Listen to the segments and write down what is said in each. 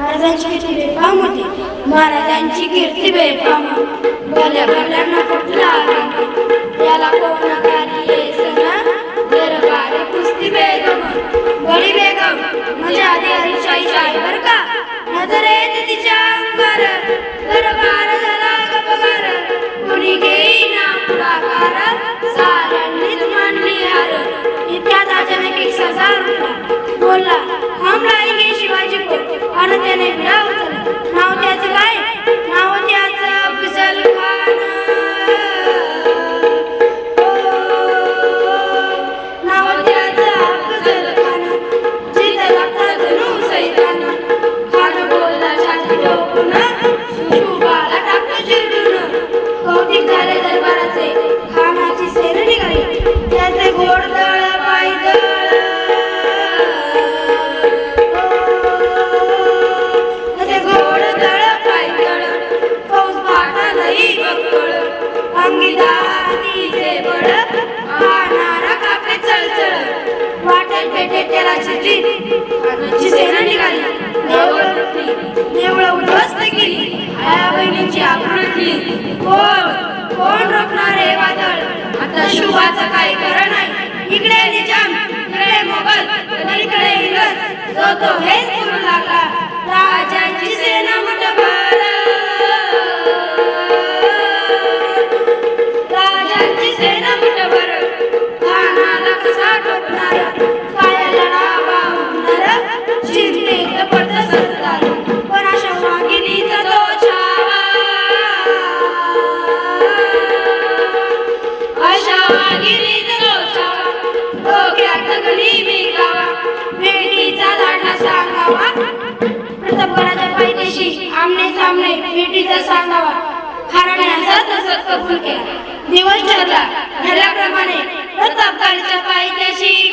महाराजांची किती बेफाम होती महाराजांची कीर्ती बेफाम भल्या भल्यांना कुठला याला कोणा खाली येसना? दरबारी कुस्ती बेगम. म्हणजे आधी हरीशाही शाही बर का? नजर येते तिच्या अंगार दरबार झाला कोणी घेईना पुढाकार. साऱ्यांनीच मानली हार. बोला Yeah. विश्रुवाचं काही खरं नाही. इकडे निजाम इकडे मोगल इकडे इंग्रज. जो तो रामने नाही भेटीचा सांगावा खारण्याचा तसं कबूल केला. दिवस ठरला ठरल्याप्रमाणे प्रतापकांच्या पायथ्याशी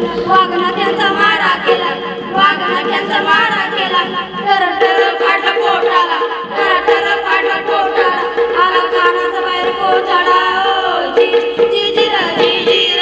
वागणा त्यांचा मारा केला वागणा त्यांचा मारा केला तर तर फाटला पोटाला तर तर जी जी जी जी